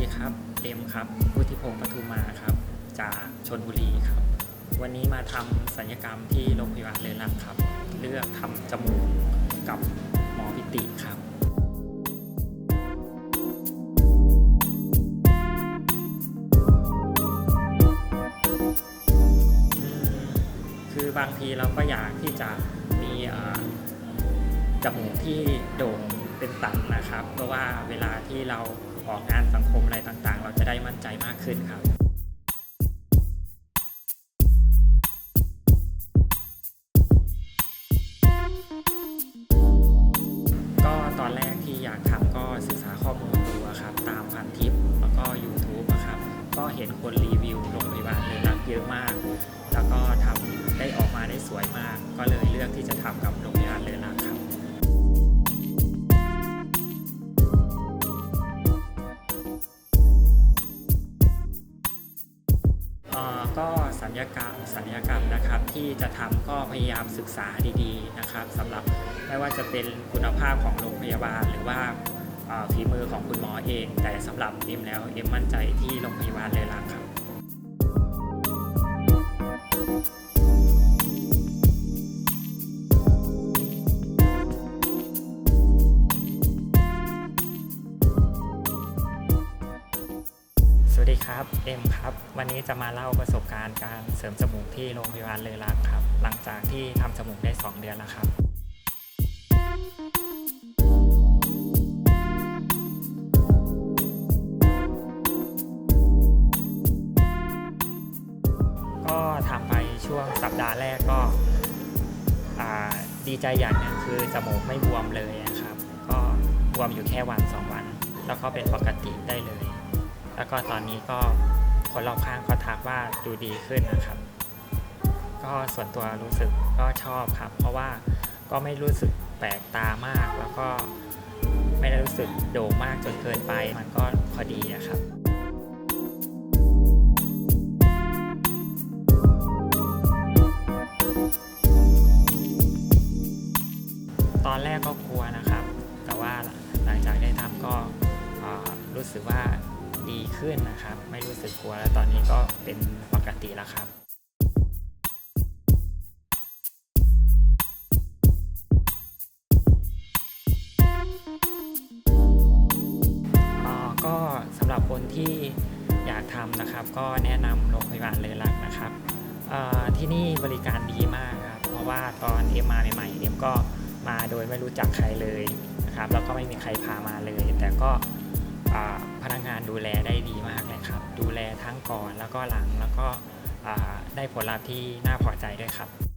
ดีครับเอ็มครับพุทธิพงศ์ปทุมมาครับ จากชนบุรีครับ วันนี้มาทำสัญญกรรมที่โรงพยาบาลเลอลักครับ เลือกทำจมูกกับหมอพิติครับคือบางทีเราก็อยากที่จะมีจมูกที่โด่งเป็นตันนะครับ เพราะว่าเวลาที่เรา ออกงานสังคมอะไรต่างๆ เราจะได้มั่นใจมากขึ้นครับก็ตอนแรกที่อยากทำก็ศึกษาข้อมูลดูอะครับ ตามพันทิปแล้วก็ YouTube อะครับ ก็เห็นคนรีวิวโรงพยาบาลเลยรักเยอะมาก ศัลยกรรมนะครับ ที่จะทำก็พยายามศึกษาดีๆนะครับสำหรับไม่ว่าจะเป็นคุณภาพของโรงพยาบาล หรือว่าฝีมือของคุณหมอเอง แต่สำหรับเอ็มแล้วเอ็มมั่นใจที่โรงพยาบาลเลยลักครับ วัสดีครับ เอ็มครับ วันนี้จะมาเล่าประสบการณ์การเสริมจมูกที่โรงพยาบาลเลยลักครับ หลังจากที่ทำจมูกได้ 2 เดือนแล้วครับ ก็ทำไปช่วงสัปดาห์แรกก็ดีใจอย่างนึงคือจมูกไม่บวมเลยนะครับ ก็บวมอยู่แค่วัน 2 วัน แล้วก็เป็นปกติได้เลย แล้วก็ตอนนี้ก็คนรอบข้างเขาทักว่าดูดีขึ้นนะครับ ก็ส่วนตัวรู้สึกก็ชอบครับ เพราะว่าก็ไม่รู้สึกแปลกตามากแล้วก็ไม่ได้รู้สึกโด่งมากจนเกินไปมันก็พอดีอะครับตอนแรกก็กลัวนะครับ แต่ว่าหลังจากได้ทำก็รู้สึกว่า ดีขึ้นนะครับ ไม่รู้สึกกลัวแล้วตอนนี้ก็เป็นปกติแล้วครับอ่อก็สำหรับคนที่อยากทำนะครับ ก็แนะนำโรงพยาบาลเลยลักนะครับที่นี่บริการดีมากครับ เพราะว่าตอนเอ็มมาใหม่ๆเอ็มก็มาโดยไม่รู้จักใครเลยนะครับ แล้วก็ไม่มีใครพามาเลย แต่ก็ ดูแลได้ดีมากเลยครับ ดูแลทั้งก่อนแล้วก็หลังแล้วก็ได้ผลลัพธ์ที่น่าพอใจด้วยครับ